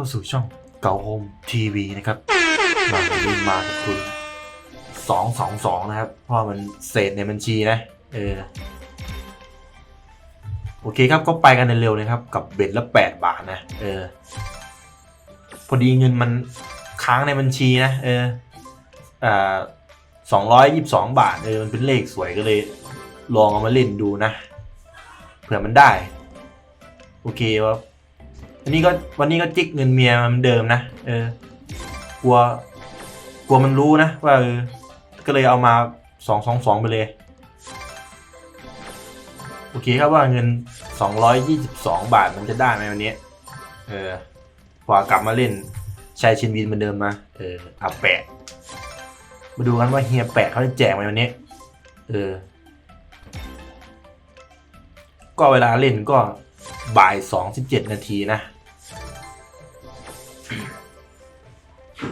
เข้าสู่ช่องเก่าโฮมทีวีนะครับมาวันนี้มากับทุนสองสองสองนะครับ เพราะมันเศษในบัญชีนะ เออ โอเคครับก็ไปกันเร็วนะครับ กับเบ็ดละแปดบาทนะ เออ พอดีเงินมันค้างในบัญชีนะ เอออ่าสองร้อยยี่สิบสองบาท เออ มันเป็นเลขสวยก็เลย ลองเอามาเล่นดูนะ เผื่อมันได้ โอเคว่า วันนี้ก็วันนี้ก็จิกเงินเมียมันเดิมนะเออกลัวกลัวมันรู้นะว่าเออก็เลยเอามาสองสองสองไปเลย โอเคครับว่าเงินสองร้อยยี่สิบสองบาทมันจะได้ไหมวันนี้เออพอกลับมาเล่นชายชินวินเหมือนเดิมมาเอออาแปะมาดูกันว่าเฮียแปะเขาจะแจกไหมวันนี้เออก็เวลาเล่นก็บ่ายสองสิบเจ็ดนาทีนะ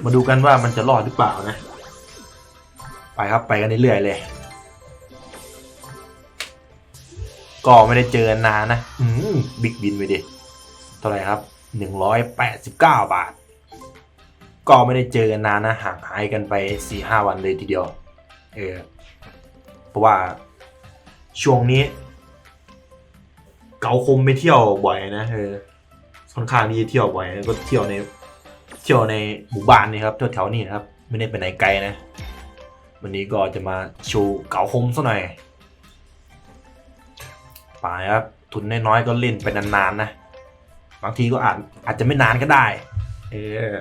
มาดูกันว่ามันจะรอดหรือเปล่านะ ไปครับไปกันเรื่อยๆเลย ก็ไม่ได้เจอกันนานนะ อืมบิ๊กบินไปดิเท่าไหร่ครับหนึ่งร้อยแปดสิบเก้าบาท ก็ไม่ได้เจอกันนานนะห่างหายกันไปสี่ห้าวันเลยทีเดียว เออ เพราะว่าช่วงนี้ เกาคมไปเที่ยวบ่อยนะเออค่อนข้างที่จะเที่ยวบ่อยก็เที่ยวใน ที่ยวในหมู่บ้านนี่ครับแถวๆนี้นะครับ ไม่ได้ไปไหนไกลนะ วันนี้ก็จะมาโชว์เก๋าคมซะหน่อยไปครับทุนน้อยๆก็เล่นไปนานๆนะ บางทีก็อาจอาจจะไม่นานก็ได้ เออ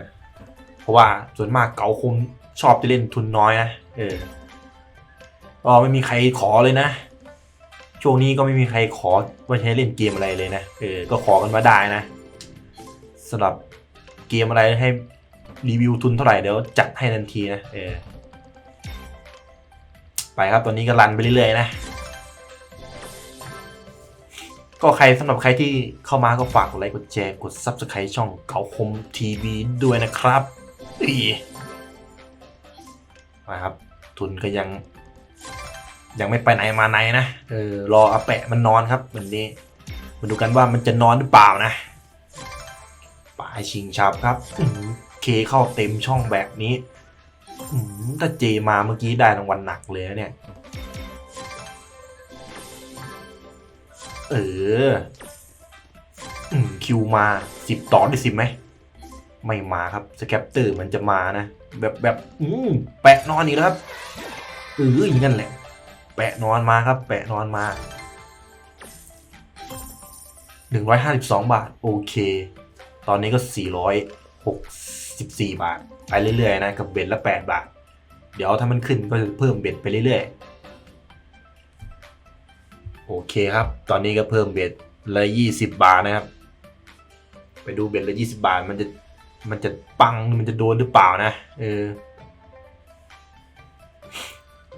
เพราะว่าส่วนมากเก๋าคมชอบจะเล่นทุนน้อยนะเออก็ไม่มีใครขอเลยนะช่วงนี้ก็ไม่มีใครขอว่าใช้เล่นเกมอะไรเลยนะเออก็ขอกันมาได้นะสำหรับ เกมอะไรให้รีวิวทุนเท่าไหร่เดี๋ยวจัดให้ทันทีนะเออไปครับตอนนี้ก็รันไปเรื่อยๆนะ ก็ใครสำหรับใครที่เข้ามาก็ฝากกดไลค์กดแชร์กด Subscribe ช่องเกาคมทีวีด้วยนะครับอีมาครับ ทุนก็ยัง ยังไม่ไปไหนมาไหนนะเออรออาแปะมันนอนครับวันนี้มาดูกันว่ามันจะนอนหรือเปล่านะ ปลายชิงชับครับอื้อหือเคเข้าเต็มช่องแบบนี้อื้อหือถ้าเจมาเมื่อกี้ได้รางวัลหนักเลยนะเนี่ย เอออืมคิวมาสิบต่อได้สิบไหม ไม่มาครับ สแคปเตอร์มันจะมานะ แบบแบบอืมแปะนอนอีกแล้วครับเอออย่างนั้นแหละ แปะนอนมาครับ แปะนอนมาหนึ่งร้อยห้าสิบสองบาท โอเค ตอนนี้ก็สี่ร้อยหกสิบาท ไปเรื่อยๆนะกับเบ็ดละแปดบาท เดี๋ยวถ้ามันขึ้นก็จะเพิ่มเบ็ดไปเรื่อยๆ โอเคครับ ตอนนี้ก็เพิ่มเบ็ดละยี่สิบาทนะครับ ไปดูเบ็ดละยี่สิบาทมันจะมันจะปังมันจะโดนหรือเปล่านะเออ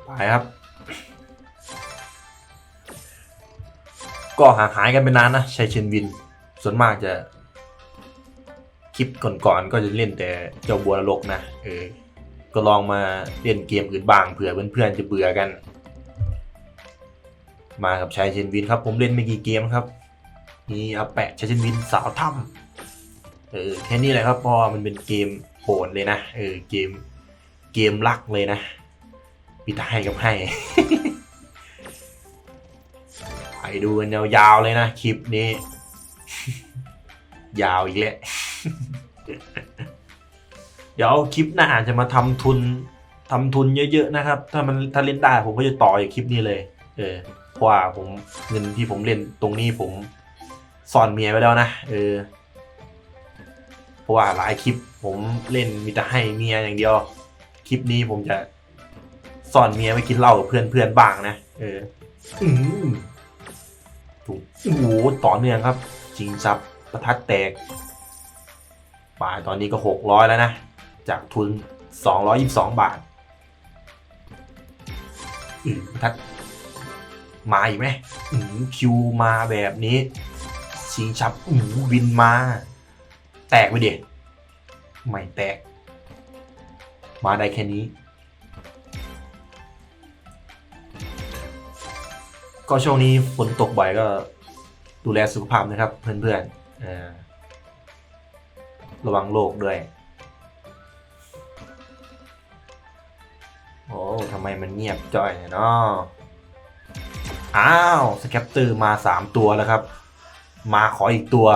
ไปครับ ก็หาหายกันไปนานนะชัยเชนวิน ส่วนมากจะ ลิปก่อนๆก็จะเล่นแต่เจ้าบัวนรกนะเออก็ลองมาเล่นเกมอื่นบ้างเผื่อเพื่อนๆจะเบื่อกัน มากับชายเชนวินครับผมเล่นไม่กี่เกมครับมีอาแปะชายเชนวินสาวถ้ำเออแค่นี้แหละครับพราะว่ามันเป็นเกมโหดเลยนะเออเกมเกมลักเลยนะมีแต่ให้กับให้ไปดูกันยาวๆเลยนะคลิปนี้ ยาวอีกแล้ว เดี๋ยวคลิปหน้าจะมาทำทุนทำทุนเยอะๆนะครับ ถ้ามันถ้าเล่นได้ผมก็จะต่อจากคลิปนี้เลย เออเพราะว่าผมเงินที่ผมเล่นตรงนี้ผมซ่อนเมียไว้แล้วนะเออเพราะว่าหลายคลิปผมเล่นมีแต่ให้เมียอย่างเดียว คลิปนี้ผมจะซ่อนเมียไปกินเหล้ากับเพื่อนเพื่อนๆบ้างนะเอออืมถูกโอ้โหต่อเนื่องครับ จริงซับประทัดแตก ป่ายตอนนี้ก็หกร้อยแล้วนะ จากทุนสองร้อยยี่สิบสองบาทอืมประทัดมาอีกไหมอืมคิวมาแบบนี้ ชิงชับอืมวินมา แตกไปเด็ไม่แตก มาได้แค่นี้ ก็ช่วงนี้ฝนตกบ่อยก็ดูแลสุขภาพนะครับเพื่อนๆอ่อ ระวังโลกด้วย โอ้ทำไมมันเงียบจ้อยเนาะอ้าวสแคปเตอร์มาสามตัวแล้วครับ มาขออีกตัว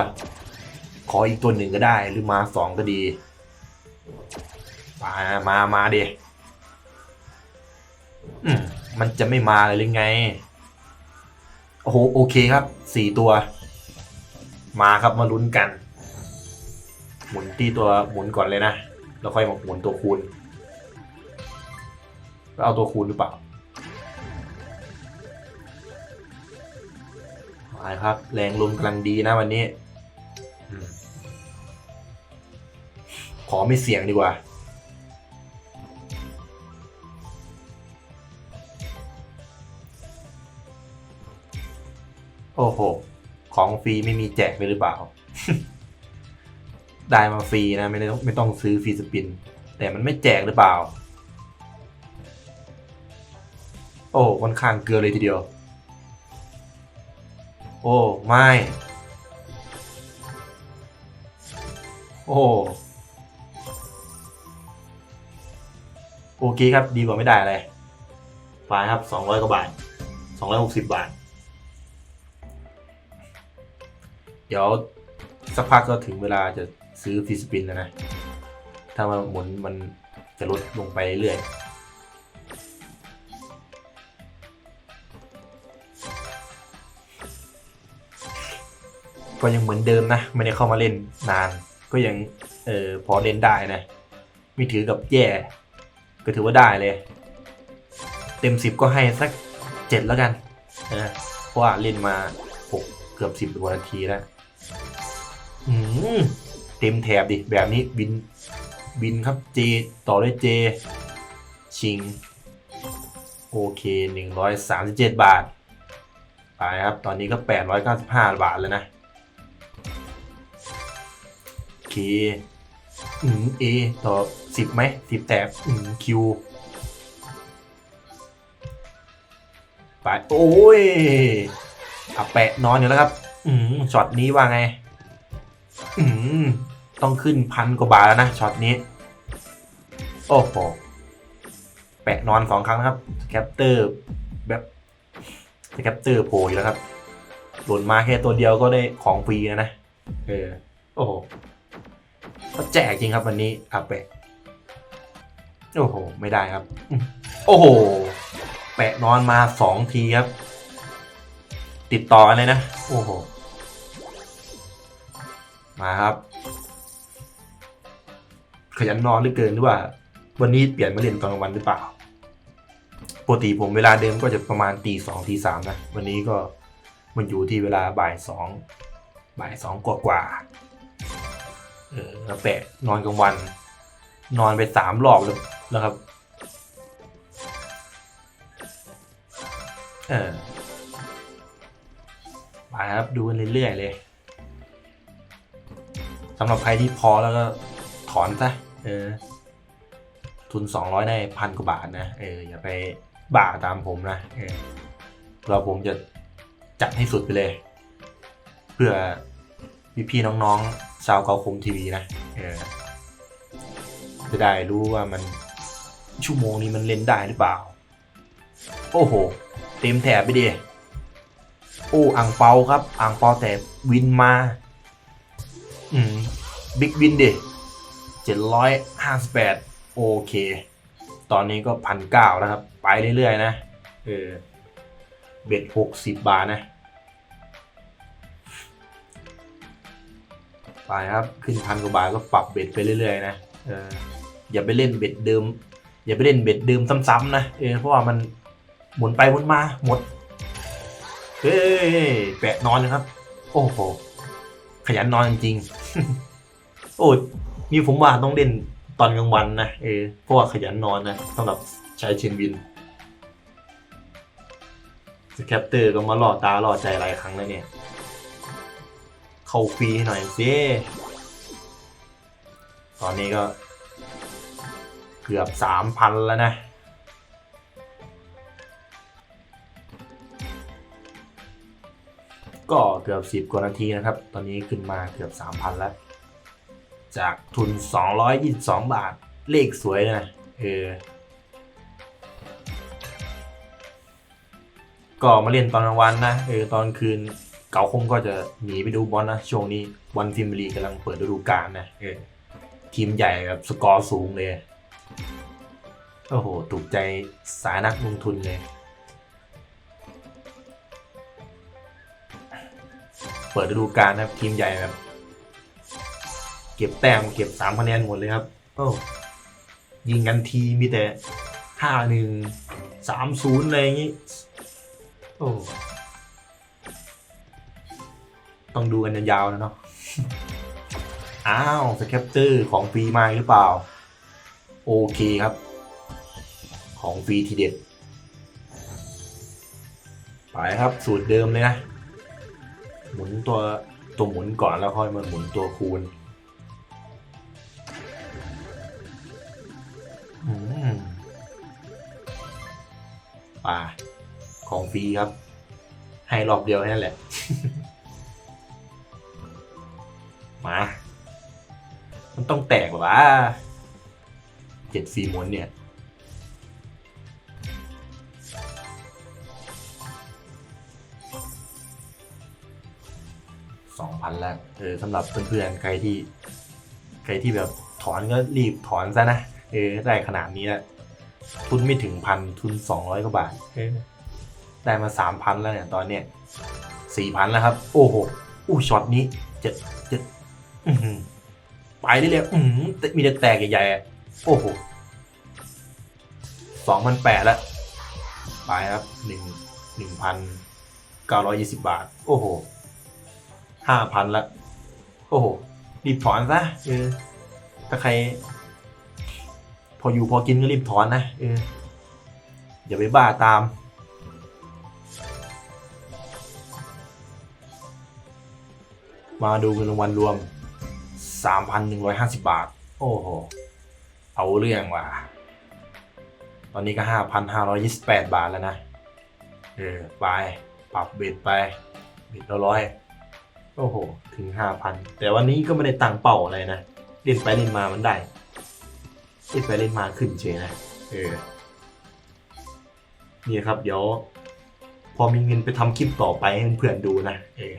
ขออีกตัวหนึ่งก็ได้หรือมาสองก็ดี มา มา มาดิอืมมันจะไม่มาเลยหรือไง โอ้โห โอเคครับสี่ตัว มาครับมาลุ้นกัน หมุนที่ตัวหมุนก่อนเลยนะแล้วค่อยหมุนตัวคูณแล้วเอาตัวคูณหรือเปล่าไปครับ แรงลมกำลังดีนะวันนี้ขอไม่เสี่ยงดีกว่าโอ้โห ของฟรีไม่มีแจกเลยหรือเปล่า ได้มาฟรีนะไม่ต้องไม่ต้องซื้อฟรีสปิน แต่มันไม่แจกหรือเปล่า โอ้ค่อนข้างเกลือเลยทีเดียว โอ้ไม่ โอ้โอเคครับ ดีกว่าไม่ได้เลยไฟล์ครับสองร้อยกว่าบาทสองร้อยหกสิบบาท เดี๋ยวสักพักก็ถึงเวลาจะ ซื้อฟรีสปินแล้วนะ ถ้ามันหมุนมันจะลดลงไปเรื่อยก็ยังเหมือนเดิมนะไม่ได้เข้ามาเล่นนาน ก็ยังเออพอเล่นได้นะไม่ถือกับแย่ ก็ถือว่าได้เลย เต็มสิบก็ให้สักเจ็ดแล้วกันนะเพราะว่าเล่นมาหกเกือบสิบกว่านาทีแล้วอืม เต็มแถบดิ แบบนี้บินบินครับ J ต่อด้วย J ชิง โอเคหนึ่งร้อยสามสิบเจ็ดบาท ไปครับ ตอนนี้ก็แปดร้อยเก้าสิบห้าบาทแล้วนะ โอเค อืม A ต่อสิบไหมสิบแถบอืม Q ไปโอ้ยอะแปะนอนอยู่แล้วครับ อืมช็อตนี้ว่าไง อืม ต้องขึ้นพันกว่าบาทแล้วนะช็อตนี้ โอ้โห แปะนอนสองครั้งนะครับแคปเตอร์แบบแคปเตอร์โผล่อยู่แล้วครับหล่นมาแค่ตัวเดียวก็ได้ของฟรีนะเออ โอ้โหเขาแจกจริงครับวันนี้อาแปะ โอ้โห ไม่ได้ครับ โอ้โห แปะนอนมาสองทีครับ ติดต่อกันเลยนะ โอ้โห มาครับ ขยันนอนหลือเกินหรือว่า วันนี้เปลี่ยนมาเล่นตอนกลางวันหรือเปล่าปกติผมเวลาเดิมก็จะประมาณตีสองตีสามนะวันนี้ก็มันอยู่ที่เวลาบ่ายสองบ่ายสองกว่ากว่าเออแล้วแปะนอนกลางวัน นอนไปสามรอบแล้วนะครับเออไปครับดูกันเรื่อยๆเลยสำหรับใครที่พอแล้วก็ ถอนซะเออ ทุนสองร้อยได้พันกว่าบาทนะเอออย่าไปบ่าตามผมนะเออเราผมจะจัดให้สุดไปเลย เพื่อพี่ๆน้องๆชาวเกาคมทีวีนะเออจะได้รู้ว่ามันชั่วโมงนี้มันเล่นได้หรือเปล่า โอ้โห เต็มแถบไปดิโอ้อ่างเปาครับอ่างเปาแต่วินมา อืม บิ๊กวินดิ เจ็ดร้อยห้าสิบแปดโอเค ตอนนี้ก็พันเก้าแล้วครับ ไปเรื่อยๆนะ เออ เบ็ดหกสิบบาทนะ ไปครับ ขึ้นพันกว่าบาทก็ปรับเบ็ดไปเรื่อยๆนะ เออ อย่าไปเล่นเบ็ดเดิม อย่าไปเล่นเบ็ดเดิมซ้ำๆนะ เออ เพราะว่ามันหมุนไปหมุนมาหมด เฮ้ย แปะนอนนะครับ โอ้โห ขยันนอนจริงๆ โอ้ยมีผมว่าต้องเล่นตอนกลางวันนะเออเพราะว่าขยันนอนนะสำหรับชายเชนวินสแคปเตอร์ก็มาหล่อตาหล่อใจหลายครั้งแล้วเนี่ย เข้าฟรีให้หน่อยสิตอนนี้ก็ เกือบสามพันแล้วนะ ก็เกือบสิบกว่านาทีนะครับ ตอนนี้ขึ้นมาเกือบสามพันแล้ว จากทุน 222 บาท เลขสวยนะเออก็มาเล่นตอนกลางวันนะเออตอนคืนเก๋าคงก็จะหนีไปดูบอลนะช่วงนี้วันฟิมลีกำลังเปิดฤดูกาลนะเออทีมใหญ่แบบสกอร์สูงเลยโอ้โห ถูกใจสายนักลงทุนเลย เปิดฤดูกาลนะทีมใหญ่แบบ เก็บแต้มเก็บสามคะแนนหมดเลยครับโอ้ยิงกันทีมีแต่ห้าหนึ่งสามศูนย์อะไรอย่างงี้ โอ้ต้องดูกันยาวๆนะเนาะอ้าวสแคปเจอร์ของฟรีมาหรือเปล่า โอเคครับ ของฟรีทีเด็ด ไปครับสูตรเดิมเลยนะ หมุนตัวตัวหมุนก่อนแล้วค่อยมาหมุนตัวคูณ ป่าของฟรีครับ ให้รอบเดียวแค่นั้นแหละ มา มันต้องแตกหรอวะเจ็ดสี่ม้วนเนี่ยสองพันแล้วเออสำหรับเพื่อนๆใครที่ ใครที่แบบถอนก็รีบถอนซะนะ เออได้ขนาดนี้แล้ว ทุนไม่ถึงพันทุนสองร้อยกว่าบาทเออได้มาสามพันแล้วเนี่ยตอนเนี้ยสี่พันแล้วครับ โอ้โหอู้ช็อตนี้เจ็ดเจ็ดอื้อหือไปเรื่อยๆอื้อหือแต่มีแต่แตกใหญ่ๆอะโอ้โหสองพันแปดแล้ว ไปครับหนึ่งหนึ่งพันเก้าร้อยยี่สิบบาท โอ้โหห้าพันละ โอ้โหรีบถอนซะเออถ้าใคร พออยู่พอกินก็รีบถอนนะเอออย่าไปบ้าตาม มาดูเงินรางวัลรวม 3,150 บาท โอ้โห เอาเรื่องว่ะ ตอนนี้ก็ 5,528 บาทแล้วนะ เออ ไป ปรับเบ็ดไป เบ็ดละร้อยโอ้โห ถึง 5,000 แต่วันนี้ก็ไม่ได้ตังเป้าอะไรนะ เล่นไปเล่นมามันได้ เล่นไปเล่นมาขึ้นเฉยนะเออนี่ครับ เดี๋ยว พอมีเงินไปทำคลิปต่อไปให้เพื่อนๆดูนะเออ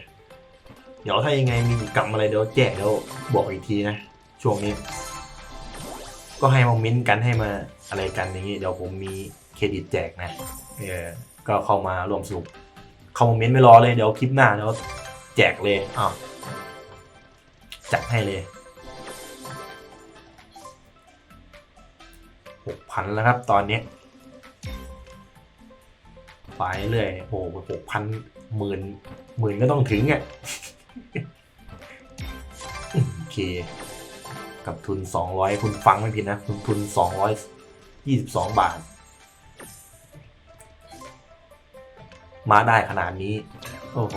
เดี๋ยวถ้ายังไงมีกิจกรรมอะไรเดี๋ยวแจ้งแล้วบอกอีกทีนะช่วงนี้ ก็ให้มาเม้นต์กันให้มาอะไรกันอย่างนี้เดี๋ยวผมมีเครดิตแจกนะเออก็เข้ามาร่วมสนุกเข้ามาเม้นต์ไม่รอเลยเดี๋ยวคลิปหน้าเดี๋ยวแจกเลยอ้าวจัดให้เลย หกพันแล้วครับตอนนี้ไปเรื่อยโอ้โหหกพันหมื่นหมื่นก็ต้องถึงอะโอเค กับทุน 200 คุณฟังไม่ผิดนะ คุณทุน 222 บาท มาได้ขนาดนี้ โอ้โห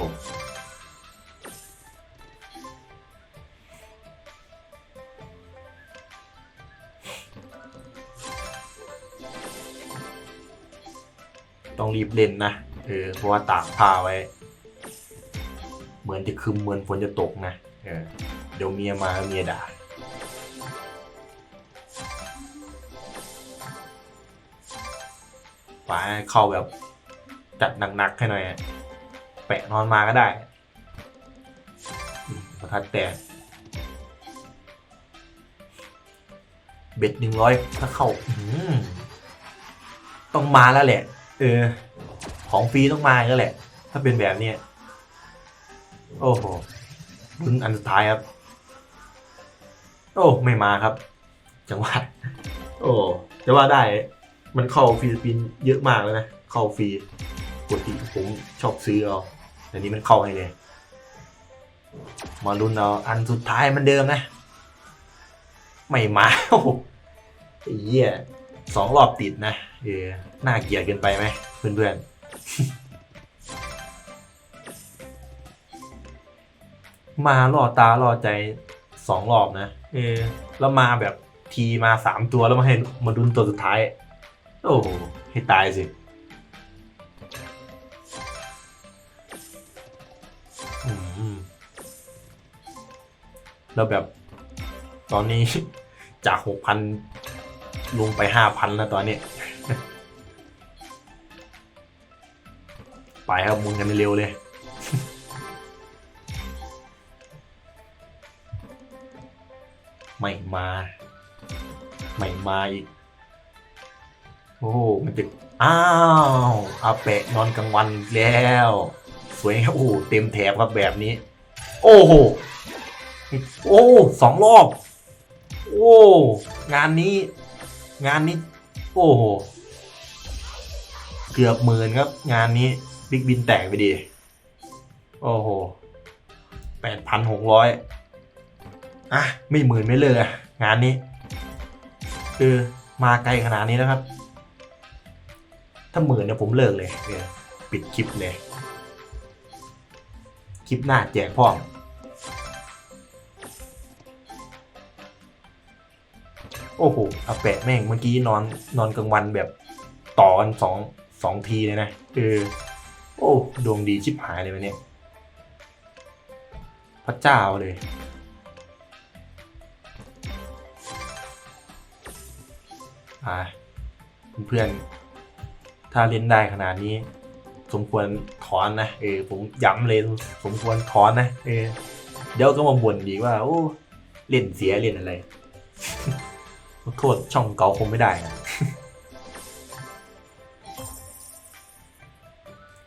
ต้องรีบเล่นนะเออเพราะว่าตากผ้าไว้ เหมือนจะคืมเหมือนฝนจะตกนะเออเดี๋ยวเมียมาเมียด่าไปเข้าแบบจัดหนักๆให้หน่อยแปะนอนมาก็ได้ประทัดแตกเบ็ดหนึ่งร้อยถ้าเข้าต้องมาแล้วแหละ เออ ของฟรีต้องมาแล้วแหละ ถ้าเป็นแบบเนี้ยโอ้โหลุ้นอันสุดท้ายครับ โอ้ไม่มาครับ จังหวัดโอ้จะว่าได้ มันเข้าฟรีสปินเยอะมากแล้วนะ เข้าฟรีปกติผมชอบซื้อเอาแต่นี้มันเข้าให้เลย มาลุ้นเอาอันสุดท้ายมันเดิมนะ ไม่มาโอ้โหไอ้เหี้ย สองรอบติดนะเออน่าเกลียดเกินไปไหมเพื่อนๆ มาล่อตาล่อใจสองรอบนะเออแล้วมาแบบทีมาสามตัวแล้วมาให้มาดุนตัวสุดท้าย โอ้โหให้ตายสิแล้วแบบ ตอนนี้จากหกพัน ลงไปห้าพันแล้วตอนนี้ ไปครับมุนกันเร็วเลยไม่มา ไม่มาอีก โอ้มันจะอ้าวอาเปะนอนกลางวันแล้ว สวยครับโอ้เต็มแถบครับแบบนี้ โอ้โหโอ้สองรอบ โอ้ งานนี้ งานนี้ โอ้โห เกือบหมื่นครับ งานนี้บิ๊กบินแตกไปดี โอ้โหแปดพันหกร้อยอะ ไม่หมื่นไม่เลยงานนี้ คือมาไกลขนาดนี้แล้วครับ ถ้าหมื่นเนี่ยผมเลิกเลยเออปิดคลิปเลย คลิปหน้าแจกพ่อ โอ้โหอาแปะแม่งเมื่อกี้นอนนอนกลางวันแบบต่อกันสองสองทีเลยนะเออโอ้ดวงดีชิบหายเลยวันนี้พระเจ้าเลย อ่าเพื่อนๆถ้าเล่นได้ขนาดนี้ สมควรถอนนะเออผมย้ำเลยสมควรถอนนะเออเดี๋ยวก็มาบ่นดีว่า โอ้ เล่นเสียเล่นอะไร โทษช่องเก่าคงไม่ได้นะ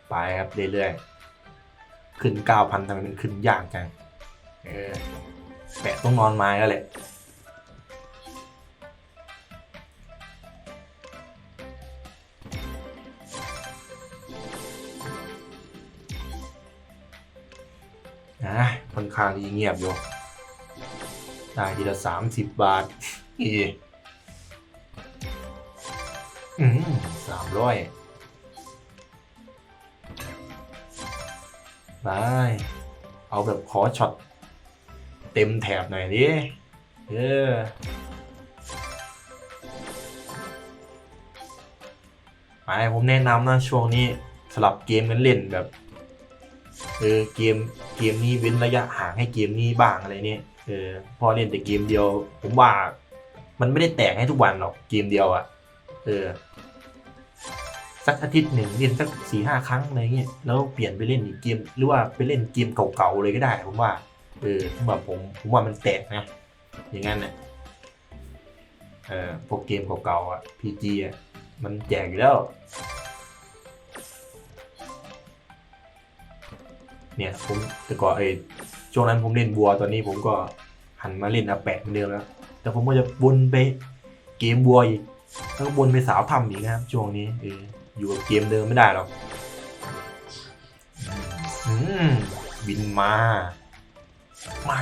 ไปครับเรื่อยๆ ขึ้นเก้าพันทำไมมันขึ้นยากจังเออแปะต้องนอนไม้แล้วแหละนะค่อนข้างที่เงียบอยู่ ได้ทีละสามสิบบาทอี สามร้อยได้เอาแบบขอช็อตเต็มแถบหน่อยดิเออไปผมแนะนำนะช่วงนี้สลับเกมกันเล่นแบบเออเกมเกมนี้เว้นระยะห่างให้เกมนี้บ้างอะไรเนี่ยเออพอเล่นแต่เกมเดียว ผมว่ามันไม่ได้แตกให้ทุกวันหรอกเกมเดียวอะเออ สักอาทิตย์หนึ่งเล่นสักสี่ห้าครั้งอะไรเงี้ยแล้วเปลี่ยนไปเล่นอีกเกมหรือว่าไปเล่นเกมเก่าๆเลยก็ได้ผมว่าเออสำหรับผมผมว่ามันแตกนะอย่างนั้นเนี่ยเออพวกเกมเก่าๆอะ PG อะมันแจกอยู่แล้ว เนี่ยผมแต่ก่อนเอยช่วงนั้นผมเล่นบัวตอนนี้ผมก็หันมาเล่นอาแปะเหมือนเดิมแล้ว แต่ผมก็จะวนไปเกมบัวอีกแล้วก็วนไปสาวทำอีกนะครับช่วงนี้เออ อยู่กับเกมเดิมไม่ได้หรอกอืมบินมา มา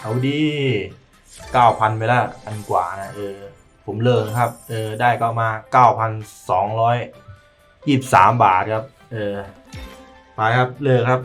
เอาดีเก้าพันไปแล้วพันกว่านะเออ ผมเลิกครับ เออ ได้ก็มาเก้าพันสองร้อยยี่สิบสามบาทครับ เออ ไปครับ เลิกครับ